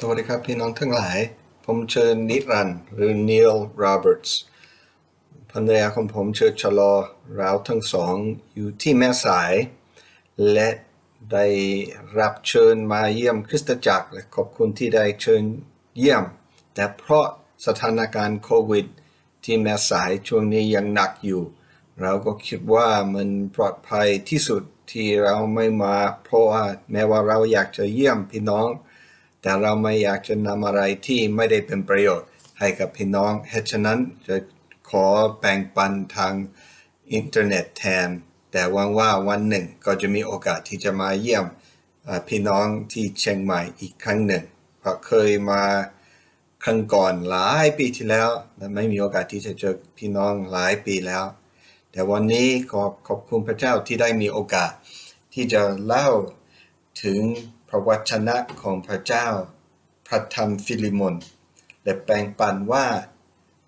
สวัสดีครับพี่น้องทั้งหลาย ผมเชิญนิรันด์หรือ Neil Roberts ภรรยาของผมเชิญชะลอเราทั้งสองอยู่ที่แม่สาย และได้รับเชิญมาเยี่ยมคริสตจักรและขอบคุณที่ได้เชิญเยี่ยม แต่เพราะสถานการณ์โควิด ที่แม่สายช่วงนี้ยังหนักอยู่ เราก็คิดว่ามันปลอดภัยที่สุดที่เราไม่มา เพราะว่าแม้ว่าเราอยากจะเยี่ยมพี่น้อง แต่เราไม่อยากจะนำอะไรที่ไม่ได้เป็นประโยชน์ให้กับพี่น้องเหตุฉะนั้นจะขอแบ่งปันทางอินเทอร์เน็ตแทน แต่หวังว่าวันหนึ่งก็จะมีโอกาสที่จะมาเยี่ยมพี่น้องที่เชียงใหม่อีกครั้งหนึ่งเพราะเคยมาครั้งก่อนหลายปีที่แล้วและไม่มีโอกาสที่จะเจอพี่น้องหลายปีแล้ว แต่วันนี้ขอขอบคุณพระเจ้าที่ได้มีโอกาสที่จะเล่าถึง พระวจนะของพระเจ้า พระธรรมฟิลิมนและแปลงปันว่า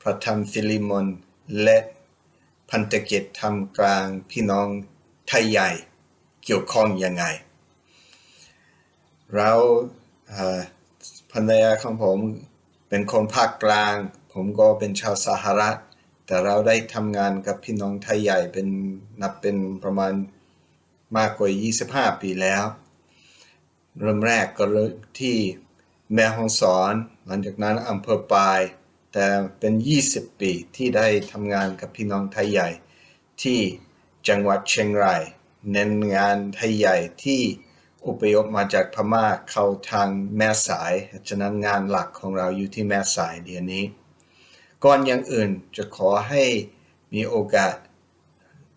พระธรรมฟิลิมนและพันธกิจทำกลางพี่น้องไทยใหญ่เกี่ยวข้องยังไง เราภรรยาของผมเป็นคนภาคกลาง ผมก็เป็นชาวสหรัฐ แต่เราได้ทำงานกับพี่น้องไทยใหญ่เป็นนับเป็นประมาณมากกว่า 25 ปีแล้ว เริ่มแรกก็เริ่มที่แม่ฮ่องสอน หลังจากนั้นอำเภอปาย แต่เป็น 20 ปีที่ได้ทำงานกับพี่น้องไทยใหญ่ ที่จังหวัดเชียงราย เน้นงานไทยใหญ่ที่อพยพมาจากพม่าเข้าทางแม่สาย ฉะนั้นงานหลักของเราอยู่ที่แม่สายเดี๋ยวนี้ ก่อนอย่างอื่นจะขอให้มีโอกาส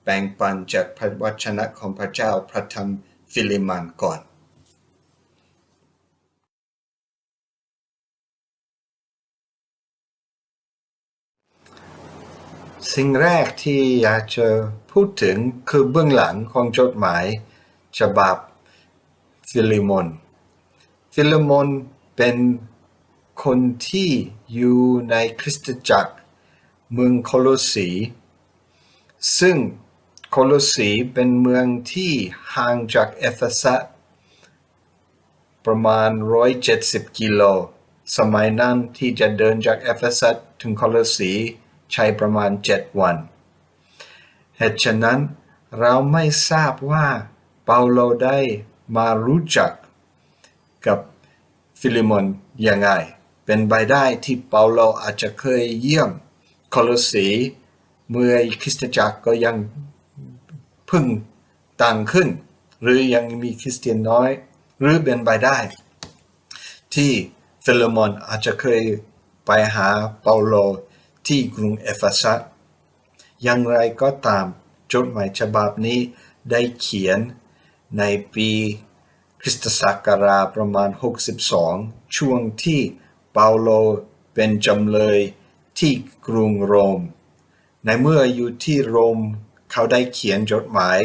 แบ่งปันจากพระวจนะของพระเจ้าพระธรรมฟิลิมันก่อน สิ่งแรกที่อยากจะพูดถึงคือเบื้องหลังของจดหมายฉบับฟิลิมอนฟิลิมอนเป็นคนที่อยู่ในคริสตจักรเมืองโคโลสี ซึ่งโคโลสีเป็นเมืองที่ห่างจากเอเฟซัสประมาณ 170 กิโล สมัยนั้นที่จะเดินจากเอเฟซัสถึงโคโลสี ใช้ประมาณ 7 วัน เหตุฉะนั้นเราไม่ทราบว่าเปาโลได้มารู้จักกับฟิลิมอนยังไง เป็นไปได้ที่เปาโลอาจจะเคยเยี่ยมโคโลสี เมื่อคริสตจักรก็ยังพึ่งตั้งขึ้น หรือยังมีคริสเตียนน้อย หรือเป็นไปได้ ที่ฟิลิมอนอาจจะเคยไปหาเปาโล ที่กรุงเอเฟซัสอย่างไรก็ตามจดหมายฉบับนี้ได้เขียนในปีคริสตศักราชประมาณ 62 ช่วงที่เปาโลเป็นจำเลยที่กรุงโรม ในเมื่ออยู่ที่โรมเขาได้เขียนจดหมาย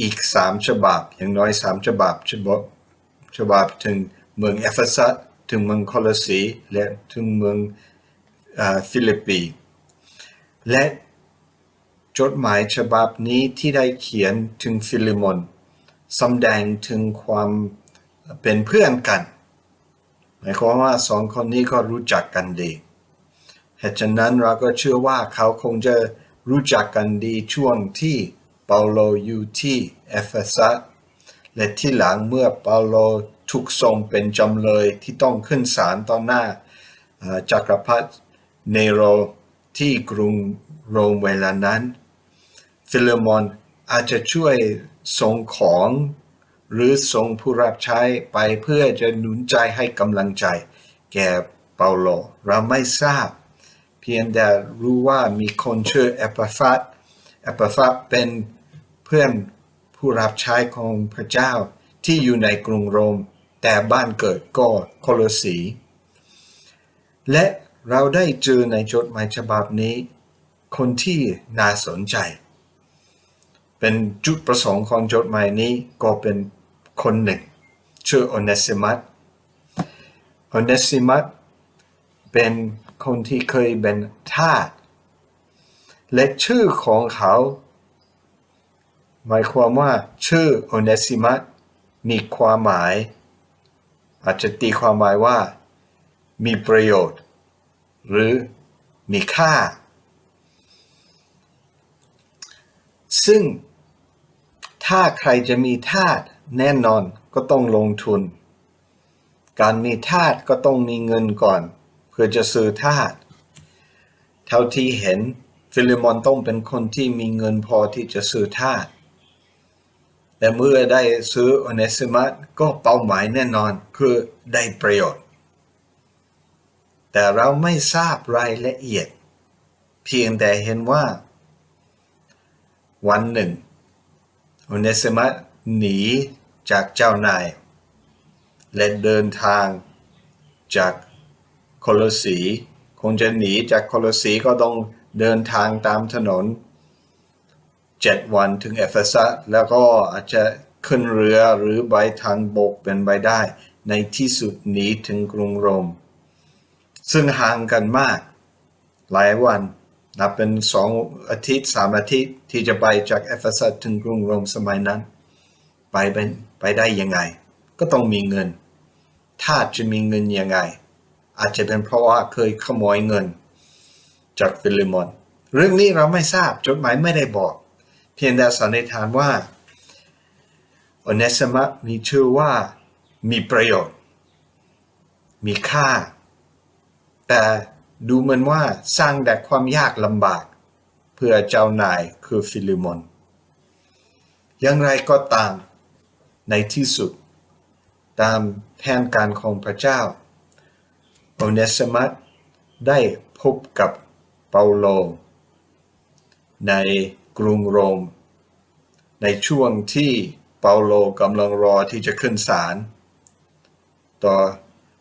อีกสามฉบับอย่างน้อยสามฉบับฉบับฉบับถึงเมืองเอเฟซัสถึงเมืองโคลสีและถึงเมือง ฟิลิปปี และจดหมายฉบับนี้ที่ได้เขียนถึงฟิลิมอนสำแดงถึงความเป็นเพื่อนกัน หมายความว่าสองคนนี้ก็รู้จักกันดีเหตุฉะนั้นเราก็เชื่อว่าเขาคงจะรู้จักกันดีช่วงที่เปาโลอยู่ที่เอเฟซัสและที่หลังเมื่อเปาโลถูกส่งเป็นจำเลยที่ต้องขึ้นศาลต่อหน้าจักรพรรดิ เนโรที่กรุงโรมเวลานั้น ฟิเลมอนอาจจะช่วยส่งของหรือส่งผู้รับใช้ไปเพื่อจะหนุนใจให้กำลังใจ แก่เปาโล เราไม่ทราบ เพียงแต่รู้ว่ามีคนชื่อเอปฟัสเอปฟัสเป็นเพื่อนผู้รับใช้ของพระเจ้าที่อยู่ในกรุงโรม แต่บ้านเกิดก็โคลสี และ เราได้เจอในจดหมายฉบับนี้ คนที่น่าสนใจ เป็นจุดประสงค์ของจดหมายนี้ก็เป็นคนหนึ่ง ชื่อโอเนซิมัสโอเนซิมัสเป็นคนที่เคยเป็นทาสและชื่อของเขา หมายความว่าชื่อโอเนซิมัสมีความหมาย อาจจะตีความหมายว่า มีประโยชน์ หรือมีค่า ซึ่งถ้าใครจะมีทาสแน่นอนก็ต้องลงทุน การมีทาสก็ต้องมีเงินก่อน เพื่อจะซื้อทาสเท่าที่เห็นฟิลิมอนต้องเป็นคนที่มีเงินพอที่จะซื้อทาสแต่เมื่อได้ซื้ออเนซิมัสก็เป้าหมายแน่นอนคือได้ประโยชน์ แต่เราไม่ทราบรายละเอียด เพียงแต่เห็นว่า วันหนึ่งโอเนซิมัสหนีจากเจ้านาย และเดินทางจากโคโลสีคงจะหนีจากโคโลสีก็ต้องเดินทางตามถนนเจ็ดวันถึงเอเฟซัสแล้วก็อาจจะขึ้นเรือหรือใบทางบกเป็นไปได้ ในที่สุดหนีถึงกรุงโรม ซึ่งห่างกันมาก หลายวัน นับเป็นสองอาทิตย์สามอาทิตย์ที่จะไปจากเอเฟซัสถึงกรุงโรมสมัยนั้น ไปเป็นไปได้ยังไง ก็ต้องมีเงิน ถ้าจะมีเงินยังไง อาจจะเป็นเพราะว่าเคยขโมยเงิน จากฟิลิมอน เรื่องนี้เราไม่ทราบจดหมายไม่ได้บอก เพียงแต่สันนิษฐานว่าโอเนสมะมีชื่อว่ามีประโยชน์ มีค่า แต่ดูเหมือนว่าสร้างแต่ความยากลำบาก เพื่อเจ้านายคือฟิลิมอนอย่างไรก็ตาม ในที่สุด ตามแผนการของพระเจ้าโอเนสมัสได้พบกับเปาโล ในกรุงโรม ในช่วงที่เปาโลกำลังรอที่จะขึ้นศาลต่อ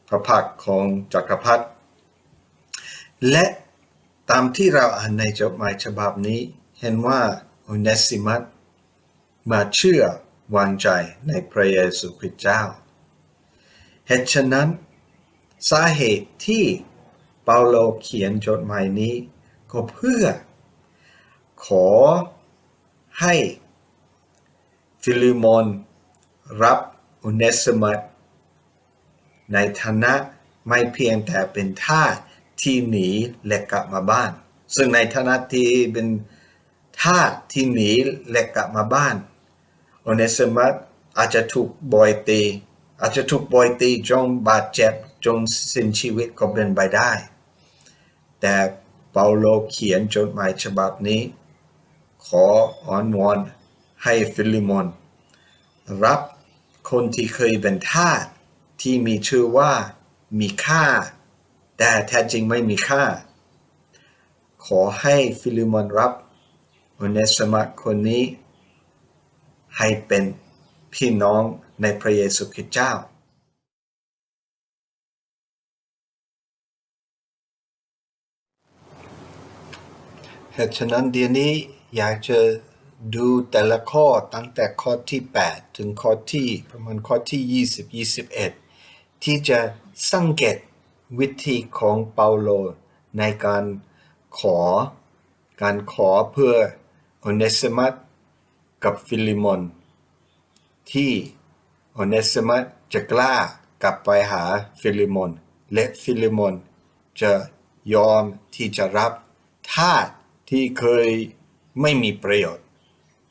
พระพักของจักรพรรดิ และตามที่เราอ่านในจดหมายฉบับนี้ เห็นว่าโอเนสิมัสมาเชื่อวางใจในพระเยซูคริสต์เจ้าเหตุฉะนั้น สาเหตุที่เปาโลเขียนจดหมายนี้ ก็เพื่อ ขอให้ฟิลิมอนรับโอเนสมัสในฐานะไม่เพียงแต่เป็นทาส ที่หนีและกลับมาบ้าน ซึ่งในฐานะที่เป็นทาสที่หนีและกลับมาบ้านโอเนสมัสอาจจะถูกบอยตี อาจจะถูกบอยตีจนบาดเจ็บจนสิ้นชีวิตก็เป็นไปได้ แต่เปาโลเขียนจดหมายฉบับนี้ ขออ้อนวอนให้ฟิลิมอนรับคนที่เคยเป็นทาสที่มีชื่อว่ามีค่า แต่แท้จริงไม่มีค่า ขอให้ฟิลิมอนรับโอเนสมัสคนนี้ ให้เป็นพี่น้องในพระเยซูคริสต์เจ้าเหตุฉะนั้นเดี๋ยวนี้อยากจะดูแต่ละข้อตั้งแต่ข้อที่ 8 ถึงข้อที่ประมาณข้อที่ 20 21 ที่จะสังเกต วิธีของเปาโลในการขอ การขอเพื่อโอเนสมัสกับฟิลิมอนที่โอเนสมัสจะกล้ากลับไปหาฟิลิมอนและฟิลิมอนจะยอมที่จะรับทาสที่เคยไม่มีประโยชน์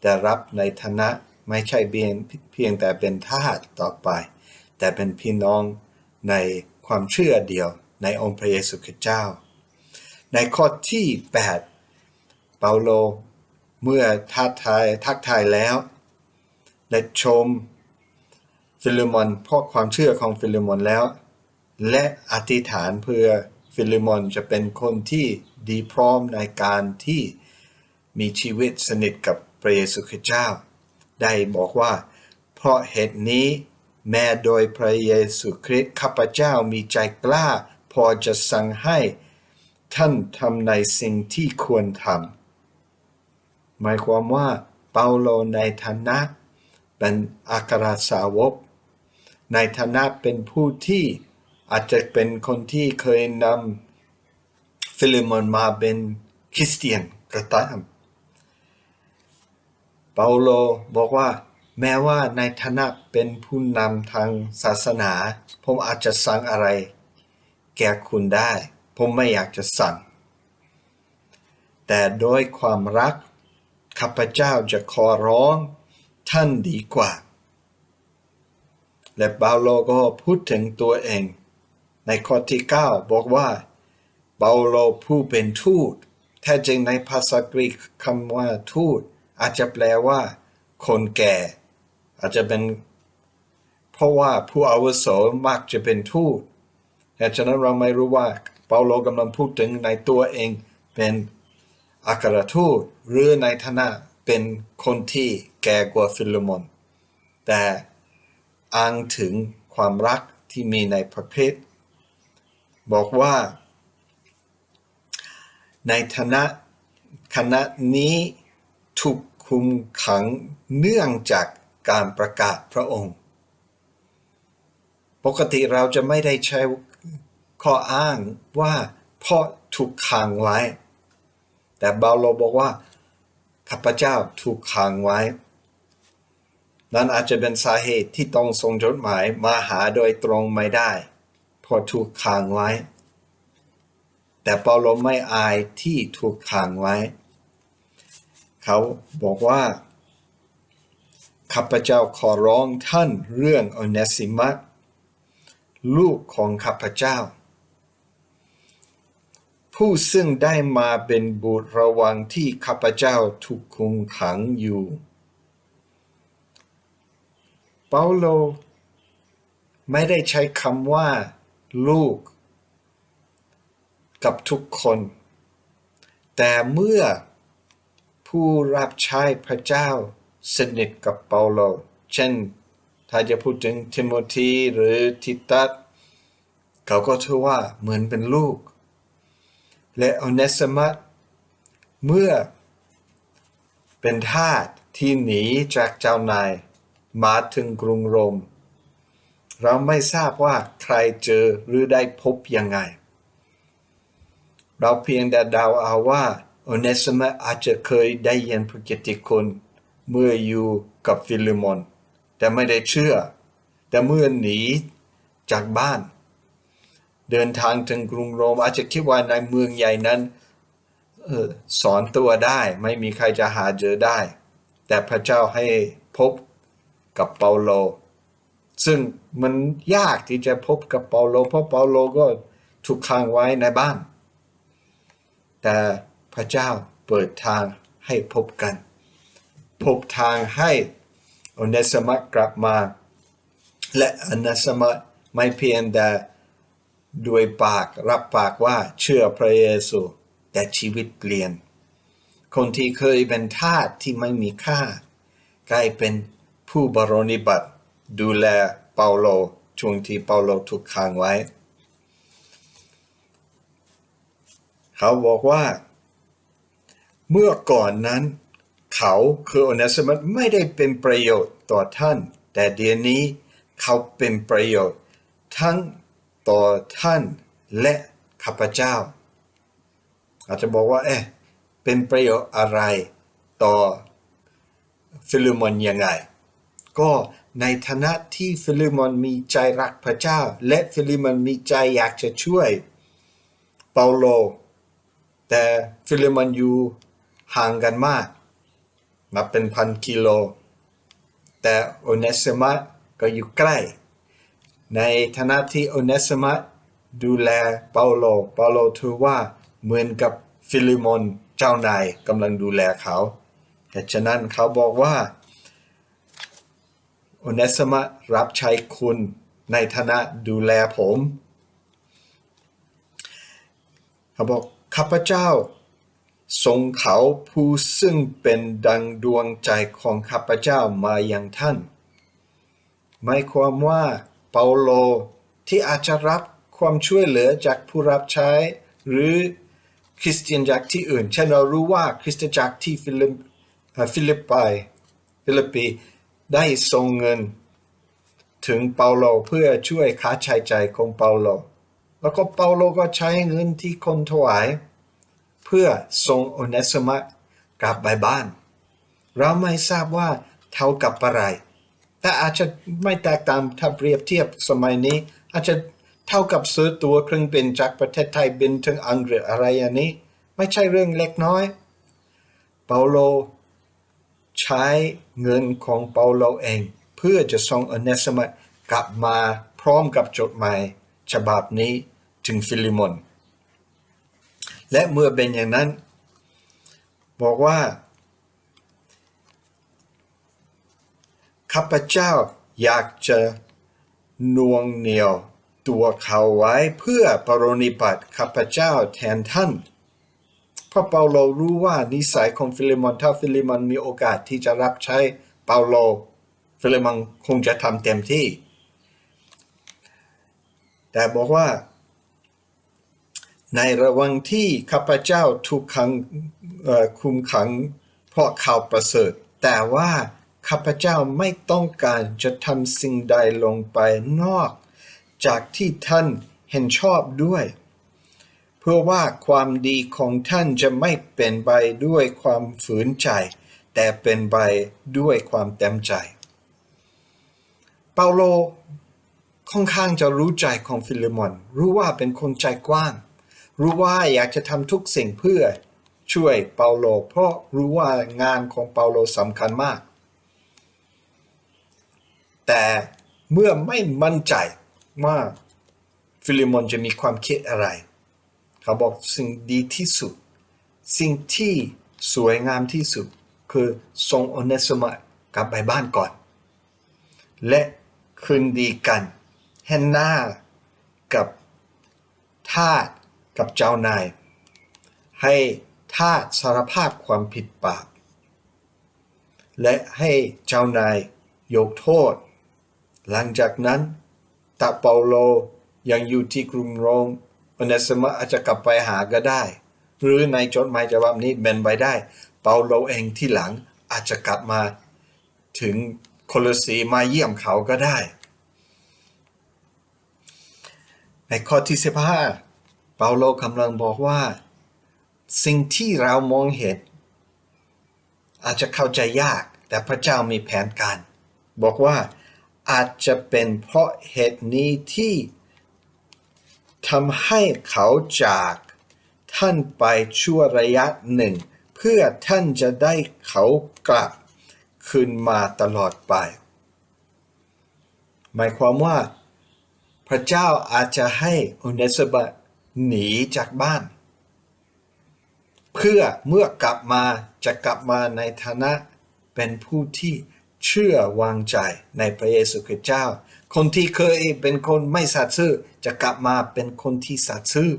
แต่รับในฐานะไม่ใช่เพียงเพียงแต่เป็นทาสต่อไป แต่เป็นพี่น้องใน ความเชื่อเดียวในองค์พระเยซูคริสต์เจ้า ในข้อที่ 8 เปาโลเมื่อทักทายทักทายแล้วและชมฟิลิมอนเพราะความเชื่อของฟิลิมอนแล้ว และอธิษฐานเพื่อฟิลิมอนจะเป็นคนที่ดีพร้อมในการที่มีชีวิตสนิทกับพระเยซูคริสต์เจ้า ได้บอกว่า เพราะเหตุนี้ แม้โดยพระเยซูคริสต์ข้าพเจ้ามีใจกล้า พอจะสั่งให้ ท่านทำในสิ่งที่ควรทำหมายความว่าเปาโลในฐานะเป็นอัครสาวก ในฐานะเป็นผู้ที่อาจจะเป็นคนที่เคยนำฟิลิมอนมาเป็นคริสเตียนก็ตามเปาโลบอกว่า แม้ว่าในฐานะเป็นผู้นำทางศาสนา ผมอาจจะสั่งอะไร แก่คุณได้ ผมไม่อยากจะสั่ง แต่โดยความรัก ข้าพเจ้าจะขอร้องท่านดีกว่า และเปาโลก็พูดถึงตัวเอง ในข้อที่ 9 บอกว่าเปาโลผู้เป็นทูต แท้จริงในภาษากรีกคำว่าทูต อาจจะแปลว่า คนแก่ อาจจะเป็นเพราะว่าผู้อาวุโสมักจะเป็นทูตแต่ฉะนั้นเราไม่รู้ว่าเปาโลกำลังพูดถึงในตัวเองเป็นอัครทูตหรือในฐานะเป็นคนที่แก่กว่าฟิลโมนแต่อ้างถึงความรักที่มีในพระคริสต์บอกว่า ในฐานะคณะนี้ถูกคุมขังเนื่องจาก การประกาศพระองค์ ปกติเราจะไม่ได้ใช้ข้ออ้างว่าเพราะถูกขังไว้ แต่เบาโลบอกว่าข้าพเจ้าถูกขังไว้ นั่นอาจจะเป็นสาเหตุที่ต้องส่งจดหมายมาหาโดยตรงไม่ได้เพราะถูกขังไว้ แต่เปาโลไม่อายที่ถูกขังไว้ เขาบอกว่า ข้าพเจ้าขอร้องท่านเรื่องอเนซิมัสลูกของข้าพเจ้า ผู้ซึ่งได้มาเป็นบุตรระวังที่ข้าพเจ้าถูกคุมขังอยู่ เปาโล ไม่ได้ใช้คำว่า ลูก กับทุกคน แต่เมื่อผู้รับใช้พระเจ้า สนิทกับเปาโล เช่น ถ้าจะพูดถึงทิโมธีหรือทิตัสเขาก็ถือว่าเหมือนเป็นลูก และอเนสมัสเมื่อเป็นทาสที่หนีจากเจ้านาย มาถึงกรุงโรม เราไม่ทราบว่าใครเจอหรือได้พบยังไง เราเพียงแต่เดาเอาว่าอเนสมัสอาจจะเคยได้ยินพระเกียรติคุณ เมื่ออยู่กับฟิลิมอน แต่ไม่ได้เชื่อ แต่เมื่อหนีจากบ้าน เดินทางถึงกรุงโรมอาจจะคิดว่าในเมืองใหญ่นั้นออสอนตัวได้ไม่มีใครจะหาเจอได้ แต่พระเจ้าให้พบกับเปาโล ซึ่งมันยากที่จะพบกับเปาโล เพราะเปาโลก็ถูกขังไว้ในบ้าน แต่พระเจ้าเปิดทางให้พบกัน พบทางให้อเนสมัสกลับมา และอเนสมัสไม่เพียงแต่ด้วยปากรับปากว่าเชื่อพระเยซู แต่ชีวิตเปลี่ยน คนที่เคยเป็นทาสที่ไม่มีค่า กลายเป็นผู้บรนิบัติ ดูแลเปาโลช่วงที่เปาโลถูกขังไว้ เขาบอกว่า เมื่อก่อนนั้น เขาคือโอเนสมัสไม่ได้เป็นประโยชน์ต่อท่าน แต่เดี๋ยวนี้เขาเป็นประโยชน์ ทั้งต่อท่านและข้าพเจ้า อาจจะบอกว่าเอ๊ะเป็นประโยชน์อะไรต่อฟิลิมอนยังไง ก็ในฐานะที่ฟิลิมอนมีใจรักพระเจ้า และฟิลิมอนมีใจอยากจะช่วยเปาโล แต่ฟิลิมอนอยู่ห่างกันมาก นับเป็นพันกิโล แต่โอเนสมัสก็อยู่ใกล้ ในฐานะที่โอเนสมัสดูแลเปาโล เปาโลถือว่าเหมือนกับฟิลิมอนเจ้านายกำลังดูแลเขาแต่ฉะนั้นเขาบอกว่าโอเนสมัสรับใช้คุณในฐานะดูแลผม เขาบอกข้าพเจ้า ทรงเขาผู้ซึ่งเป็นดังดวงใจของข้าพเจ้ามาอย่างท่าน หมายความว่าเปาโลที่อาจจะรับความช่วยเหลือจากผู้รับใช้ หรือคริสเตียนจากที่อื่น เช่นเรารู้ว่าคริสตจักรที่ฟิลิปฟิลิปปายฟิลิปปีได้ส่งเงินถึงเปาโลเพื่อช่วยค่าใช้จ่ายของเปาโล แล้วก็เปาโลก็ใช้เงินที่คนถวาย เพื่อส่งโอเนสมัสกลับไปบ้าน เราไม่ทราบว่าเท่ากับอะไร แต่อาจจะไม่แตกต่างถ้าเปรียบเทียบสมัยนี้ อาจจะเท่ากับซื้อตัวเครื่องบินจากประเทศไทยบินถึงอังกฤษอะไรอย่างนี้ ไม่ใช่เรื่องเล็กน้อย เปาโลใช้เงินของเปาโลเอง เพื่อจะส่งอเนสมัสกลับมาพร้อมกับจดหมายฉบับนี้ถึงฟิลิมอน และเมื่อเป็นอย่างนั้น บอกว่าข้าพเจ้าอยากจะนวงเหนียวตัวเขาไว้เพื่อปรนิบัติข้าพเจ้าแทนท่านเพราะเปาโลรู้ว่านิสัยของฟิลิมอนถ้าฟิลิมอนมีโอกาสที่จะรับใช้เปาโลฟิลิมอนคงจะทำเต็มที่ แต่บอกว่า ในระหว่างที่ข้าพเจ้าถูกขังคุมขังเพราะข่าวประเสริฐ แต่ว่าข้าพเจ้าไม่ต้องการจะทำสิ่งใดลงไปนอก จากที่ท่านเห็นชอบด้วย เพื่อว่าความดีของท่านจะไม่เป็นไปด้วยความฝืนใจ แต่เป็นไปด้วยความเต็มใจ เปาโลค่อนข้างจะรู้ใจของฟิลิมอน รู้ว่าเป็นคนใจกว้าง รู้ว่าอยากจะทำทุกสิ่งเพื่อช่วยเปาโล เพราะรู้ว่างานของเปาโลสำคัญมาก แต่เมื่อไม่มั่นใจว่าฟิลิมอนจะมีความคิดอะไร เขาบอกสิ่งดีที่สุด สิ่งที่สวยงามที่สุด คือส่งอเนสมัสกลับไปบ้านก่อน และคืนดีกันเห็นหน้ากับทาส กับเจ้านาย ให้ทาสสารภาพความผิดบาปและให้เจ้านายยกโทษ หลังจากนั้นตาเปาโลยังอยู่ที่กรุงโรมอเนสมาอาจจะกลับไปหาก็ได้ หรือในจดหมายฉบับนี้เป็นไปได้ เปาโลเองที่หลังอาจจะกลับมาถึงโคลสีมาเยี่ยมเขาก็ได้ ในข้อที่15 เปาโลกำลังบอกว่า สิ่งที่เรามองเห็น อาจจะเข้าใจยาก แต่พระเจ้ามีแผนการ บอกว่าอาจจะเป็นเพราะเหตุนี้ที่ทำให้เขาจากท่านไปชั่วระยะหนึ่ง เพื่อท่านจะได้เขากลับคืนมาตลอดไป หมายความว่า พระเจ้าอาจจะให้อเนสบัต หนีจากบ้าน เพื่อเมื่อกลับมาจะกลับมาในฐานะเป็นผู้ที่เชื่อวางใจในพระเยซูคริสต์เจ้า คนที่เคยเป็นคนไม่สัตย์ซื่อจะกลับมาเป็นคนที่สัตย์ซื่อ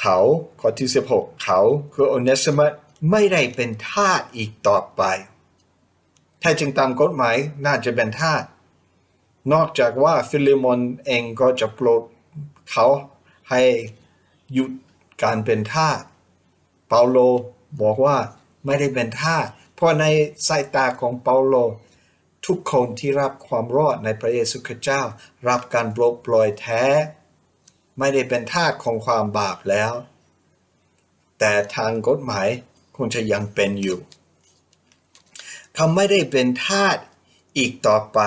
เขาข้อที่ 16 เขาคือโอเนสมัสไม่ได้เป็นทาสอีกต่อไป ถ้าจึงตามกฎหมายน่าจะเป็นทาส นอกจากว่าฟิลิมอนเองก็จะโปรดเขาให้หยุดการเป็นทาสเปาโลบอกว่าไม่ได้เป็นทาสเพราะในสายตาของเปาโล ทุกคนที่รับความรอดในพระเยซูคริสต์เจ้า รับการปลดปล่อยแท้ ไม่ได้เป็นทาสของความบาปแล้ว แต่ทางกฎหมายคงจะยังเป็นอยู่เขาไม่ได้เป็นทาสอีกต่อไป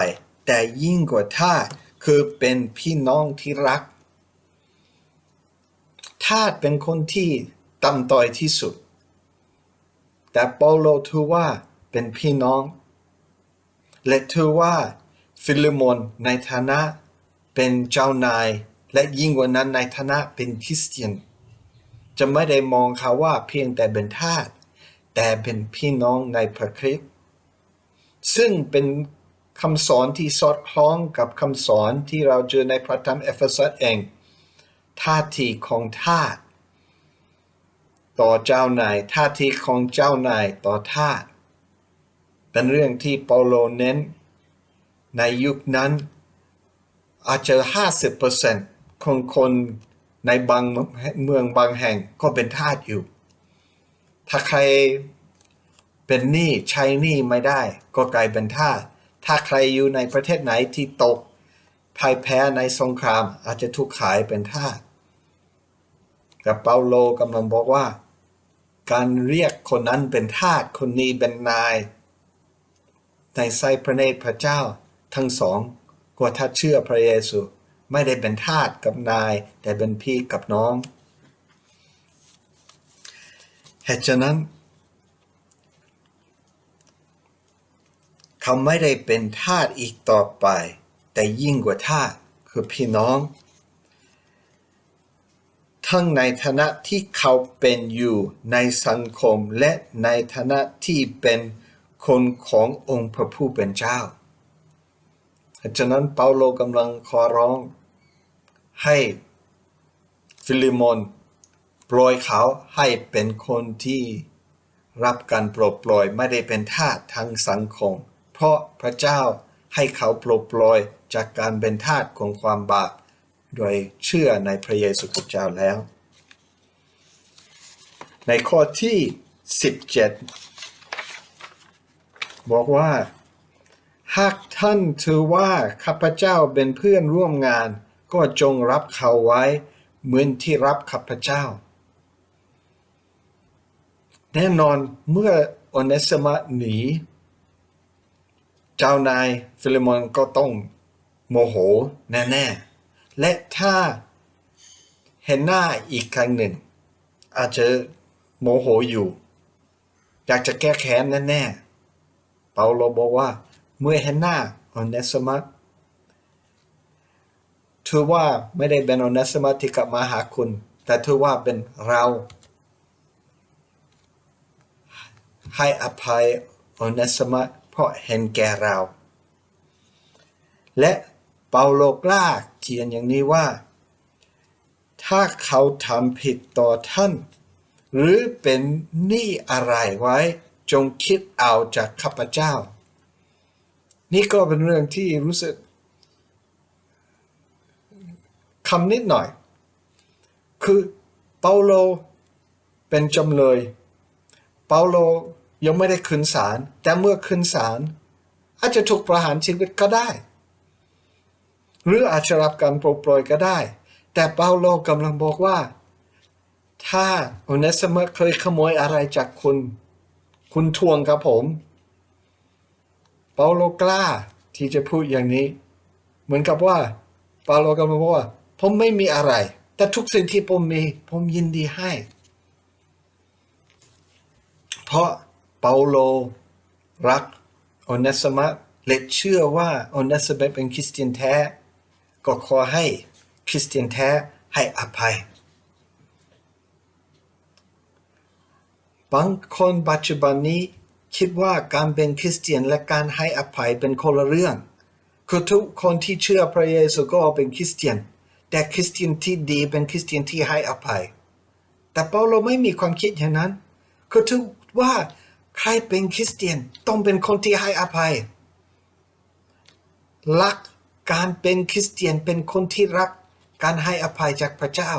แต่ยิ่งกว่าทาสคือเป็นพี่น้องที่รัก ทาสเป็นคนที่ต่ำต้อยที่สุด แต่เปาโลถือว่าเป็นพี่น้อง และถือว่าฟิลิมอนในฐานะเป็นเจ้านาย และยิ่งกว่านั้นในฐานะเป็นคริสเตียน จะไม่ได้มองเขาว่าเพียงแต่เป็นทาสแต่เป็นพี่น้องในพระคริสต์ซึ่งเป็น คำสอนที่สอดคล้องกับคำสอนที่เราเจอในพระธรรมเอเฟซัสเองท่าทีของทาสต่อเจ้านายท่าทีของเจ้านายต่อทาสเป็นเรื่องที่เปาโลเน้น ในยุคนั้น อาจจะ 50%ของคนในบางเมืองบางแห่งก็เป็นทาสอยู่ ถ้าใครเป็นหนี้ใช้หนี้ไม่ได้ ก็กลายเป็นทาส ถ้าใครอยู่ในประเทศไหนที่ตกพ่ายแพ้ในสงครามอาจจะถูกขายเป็นทาสแต่เปาโลกำลังบอกว่า การเรียกคนนั้นเป็นทาสคนนี้เป็นนาย ในไซพระเนตรพระเจ้าทั้งสองก็ถ้าเชื่อพระเยซู ไม่ได้เป็นทาสกับนาย แต่เป็นพี่กับน้องเหตุฉะนั้น เขาไม่ได้เป็นทาสอีกต่อไป แต่ยิ่งกว่าทาสคือพี่น้อง ทั้งในฐานะที่เขาเป็นอยู่ในสังคมและในฐานะที่เป็นคนขององค์พระผู้เป็นเจ้าฉะนั้นเปาโลกำลังขอร้องให้ฟิลิโมนปล่อยเขาให้เป็นคนที่รับการปลดปล่อยไม่ได้เป็นทาสทางสังคม เพราะพระเจ้าให้เขาปลดปล่อยจากการเป็นทาสของความบาป โดยเชื่อในพระเยซูคริสต์เจ้าแล้ว ในข้อที่ 17 บอกว่า หากท่านถือว่าข้าพเจ้าเป็นเพื่อนร่วมงาน ก็จงรับเขาไว้ เหมือนที่รับข้าพเจ้า แน่นอนเมื่ออเนสมาหนี เจ้านายฟิลิมอนก็ต้องโมโหแน่ๆ และถ้าเห็นหน้าอีกครั้งหนึ่ง อาจจะโมโหอยู่ อยากจะแก้แค้นแน่ๆ เปาโลบอกว่า เมื่อเห็นหน้าอเนสมัสถือว่าไม่ได้เป็นอเนสมัสที่กลับมาหาคุณ แต่ถือว่าเป็นเราให้อภัยอเนสมัส เพราะเห็นแก่เรา และเปาโลกล้าเขียนอย่างนี้ว่า ถ้าเขาทำผิดต่อท่าน หรือเป็นหนี้อะไรไว้ จงคิดเอาจากข้าพเจ้า นี่ก็เป็นเรื่องที่รู้สึกคำนิดหน่อย คือเปาโลเป็นจำเลย เปาโล ยังไม่ได้ขึ้นศาลแต่เมื่อขึ้นศาลอาจจะถูกประหารชีวิตก็ได้ หรืออาจจะรับการปลดปล่อยก็ได้ แต่เปาโลกำลังบอกว่า ถ้าโอเนสเมเคยขโมยอะไรจากคุณ คุณทวงครับผม เปาโลกล้าที่จะพูดอย่างนี้ เหมือนกับว่าเปาโลกำลังบอกว่า ผมไม่มีอะไร แต่ทุกสิ่งที่ผมมี ผมยินดีให้ เพราะ เปาโล รักอเนสมัสและเชื่อว่าอเนสมัสเป็นคริสเตียนแท้ ก็ขอให้คริสเตียนแท้ให้อภัย บางคนปัจจุบันนี้คิดว่าการเป็นคริสเตียนและการให้อภัยเป็นคนละเรื่อง คือทุกคนที่เชื่อพระเยซูก็เป็นคริสเตียน แต่คริสเตียนที่ดีเป็นคริสเตียนที่ให้อภัย แต่เปาโลไม่มีความคิดอย่างนั้น คือถือว่า ใครเป็นคริสเตียนต้องเป็นคนที่ให้อภัยรักการเป็นคริสเตียนเป็นคนที่รักการให้อภัยจากพระเจ้า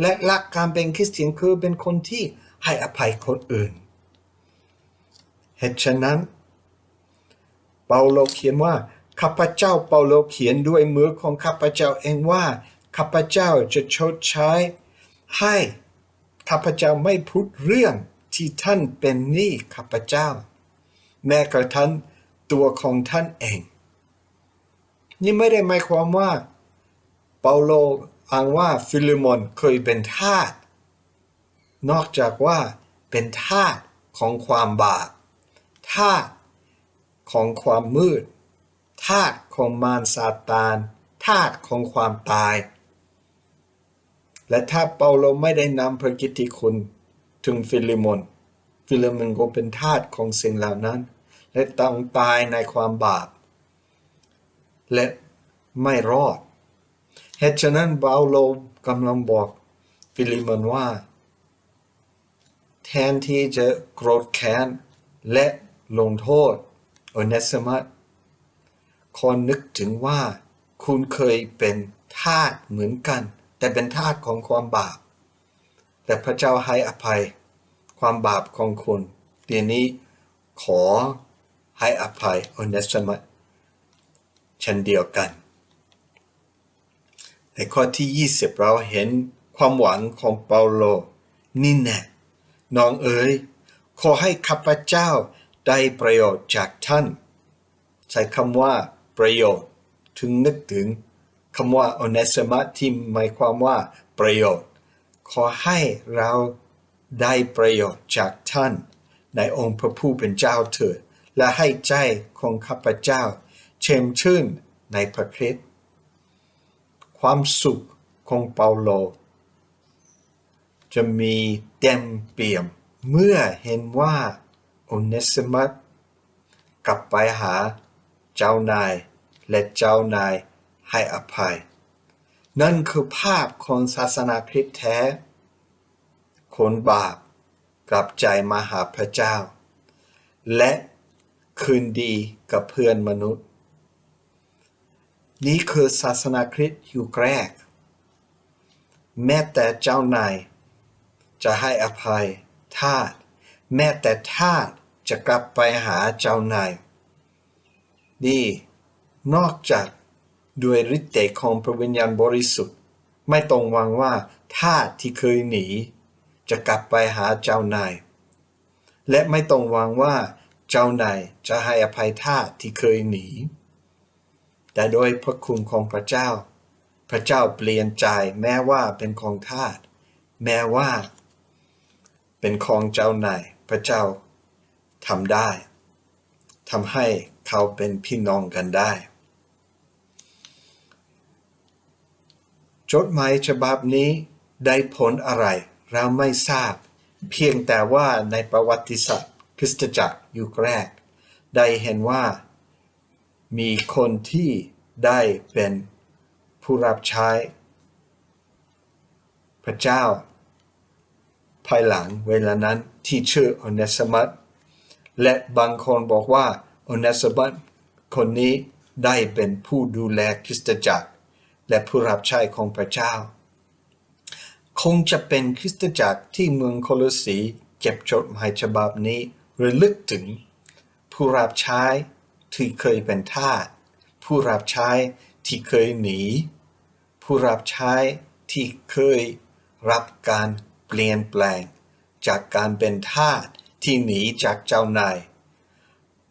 และรักการเป็นคริสเตียนคือเป็นคนที่ให้อภัยคนอื่น เหตุฉะนั้น เปาโลเขียนว่าข้าพเจ้าเปาโลเขียนด้วยมือของข้าพเจ้าเองว่าข้าพเจ้าจะชดใช้ให้ข้าพเจ้าไม่พูดเรื่อง ที่ท่านเป็นหนี้ข้าพเจ้า แม้กระทั่งตัวของท่านเอง นี่ไม่ได้หมายความว่า เปาโลอ้างว่าฟิลิโมนเคยเป็นทาสนอกจากว่าเป็นทาสของความบาปทาสของความมืดทาสของมารซาตานทาสของความตาย และถ้าเปาโลไม่ได้นำพระกิตติคุณ ถึงฟิลิโมนฟิลิโมนก็เป็นทาสของสิ่งเหล่านั้น และต้องตายในความบาป และไม่รอดเหตุฉะนั้นเปาโลกำลังบอกฟิลิโมนว่า แทนที่จะโกรธแค้น และลงโทษโอเนสมัสขอนึกถึงว่า คุณเคยเป็นทาสเหมือนกัน แต่เป็นทาสของความบาป แต่พระเจ้าให้อภัยความบาปของคุณเดี๋ยวนี้ขอให้อภัยอเนสมัสเช่นเดียวกัน ในข้อที่ 20 เราเห็นความหวังของเปาโล นี่แน่น้องเอ๋ยขอให้ข้าพเจ้าได้ประโยชน์จากท่าน ใช้คำว่าประโยชน์ถึงนึกถึงคำว่า onesima ที่หมายความว่าประโยชน์ ขอให้เราได้ประโยชน์จากท่าน ในองค์พระผู้เป็นเจ้าเถิด และให้ใจของข้าพเจ้า เชมชื่นในพระคริสต์ความสุขของเปาโล จะมีเต็มเปี่ยมเมื่อเห็นว่าโอเนซิมัสกลับไปหาเจ้านาย และเจ้านายให้อภัย นั่นคือภาพของศาสนาคริสต์แท้ คนบาปกลับใจมาหาพระเจ้า และคืนดีกับเพื่อนมนุษย์ นี่คือศาสนาคริสต์ยุคแรก แม้แต่เจ้านายจะให้อภัยทาสแม้แต่ทาสจะกลับไปหาเจ้านาย นี่นอกจาก ด้วยฤทธิ์เดชของพระวิญญาณบริสุทธิ์ ไม่ต้องหวังว่าทาสที่เคยหนี จะกลับไปหาเจ้านาย และไม่ต้องหวังว่าเจ้านายจะให้อภัยทาสที่เคยหนี แต่โดยพระคุณของพระเจ้า พระเจ้าเปลี่ยนใจแม้ว่าเป็นของทาสแม้ว่า เป็นของเจ้านายพระเจ้าทำได้ทำให้เขาเป็นพี่น้องกันได้ จดหมายฉบับนี้ได้ผลอะไร เราไม่ทราบ เพียงแต่ว่าในประวัติศาสตร์คริสตจักรยุคแรก ได้เห็นว่า มีคนที่ได้เป็นผู้รับใช้ พระเจ้า ภายหลังเวลานั้นที่ชื่ออเนสมัสและบางคนบอกว่าอเนสมัสคนนี้ได้เป็นผู้ดูแลคริสตจักร และผู้รับใช้ของพระเจ้า คงจะเป็นคริสตจักรที่เมืองโคลสีเก็บจดหมายฉบับนี้ระลึกถึง ผู้รับใช้ที่เคยเป็นทาสผู้รับใช้ที่เคยหนี ผู้รับใช้ที่เคยรับการเปลี่ยนแปลง จากการเป็นทาสที่หนีจากเจ้านาย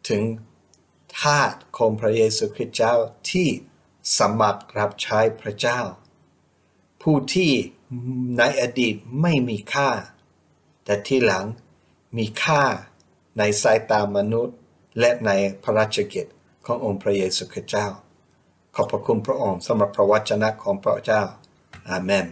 ถึงทาสของพระเยซูคริสต์เจ้าที่ สมัครรับใช้พระเจ้า ผู้ที่ในอดีตไม่มีค่า แต่ที่หลังมีค่าในสายตามนุษย์ และในพระราชกิจขององค์พระเยซูคริสต์เจ้า ขอบพระคุณพระองค์สำหรับพระวจนะของพระเจ้า อาเมน